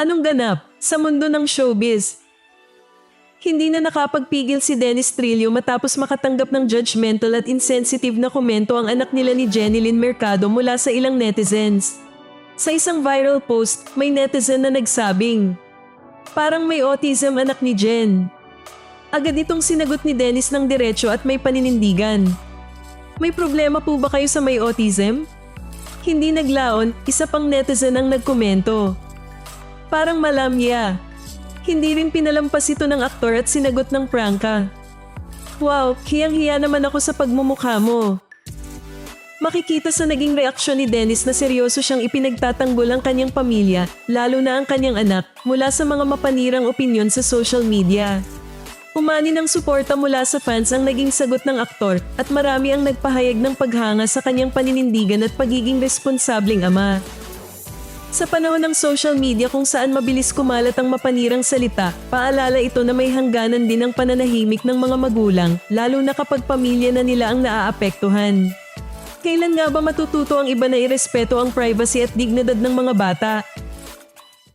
Anong ganap sa mundo ng showbiz? Hindi na nakapagpigil si Dennis Trillo matapos makatanggap ng judgmental at insensitive na komento ang anak nila ni Jenilyn Mercado mula sa ilang netizens. Sa isang viral post, may netizen na nagsabing, Parang may autism anak ni Jen. Agad itong sinagot ni Dennis ng diretsyo at may paninindigan. May problema po ba kayo sa may autism? Hindi naglaon, isa pang netizen ang nagkomento. Parang malamya. Hindi rin pinalampas ito ng aktor at sinagot ng prangka. Wow, hiyang-hiya naman ako sa pagmumukha mo. Makikita sa naging reaksyon ni Dennis na seryoso siyang ipinagtatanggol ang kanyang pamilya, lalo na ang kanyang anak, mula sa mga mapanirang opinyon sa social media. Umani ng suporta mula sa fans ang naging sagot ng aktor at marami ang nagpahayag ng paghanga sa kanyang paninindigan at pagiging responsabling ama. Sa panahon ng social media kung saan mabilis kumalat ang mapanirang salita, paalala ito na may hangganan din ang pananahimik ng mga magulang, lalo na kapag pamilya na nila ang naaapektuhan. Kailan nga ba matututo ang iba na irespeto ang privacy at dignidad ng mga bata?